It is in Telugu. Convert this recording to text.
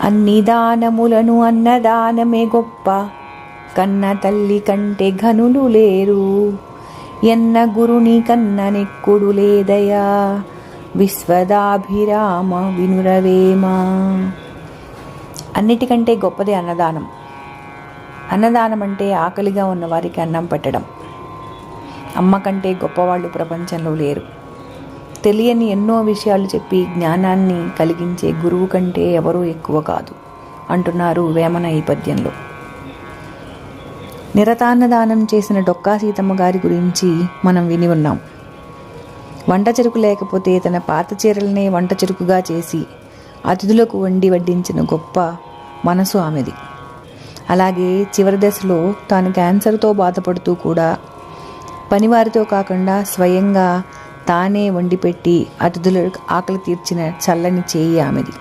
అన్ని దానములను అన్నదానమే గొప్ప. కన్న తల్లి కంటే ఘనులు లేరు. ఎన్న గురుని కన్న నెక్కుడు లేదయా? విశ్వదాభిరామ వినురవేమా? అన్నిటికంటే గొప్పది అన్నదానం. అన్నదానం అంటే ఆకలిగా ఉన్న వారికి అన్నం పెట్టడం. అమ్మ కంటే గొప్పవాళ్ళు ప్రపంచంలో లేరు. తెలియని ఎన్నో విషయాలు చెప్పి జ్ఞానాన్ని కలిగించే గురువు కంటే ఎవరూ ఎక్కువ కాదు అంటున్నారు వేమన ఈ పద్యంలో నిరతాన్నదానం చేసిన డొక్కా సీతమ్మ గారి గురించి మనం విని ఉన్నాం. వంట చెరుకు లేకపోతే తన పాత చీరలనే వంట చెరుకుగా చేసి అతిథులకు వండి వడ్డించిన గొప్ప మనసు ఆమెది. అలాగే చివరి దశలో తాను క్యాన్సర్తో బాధపడుతూ కూడా పనివారితో కాకుండా స్వయంగా తానే వండిపెట్టి అతిథులకు ఆకలి తీర్చిన చల్లని చేయి ఆమెది.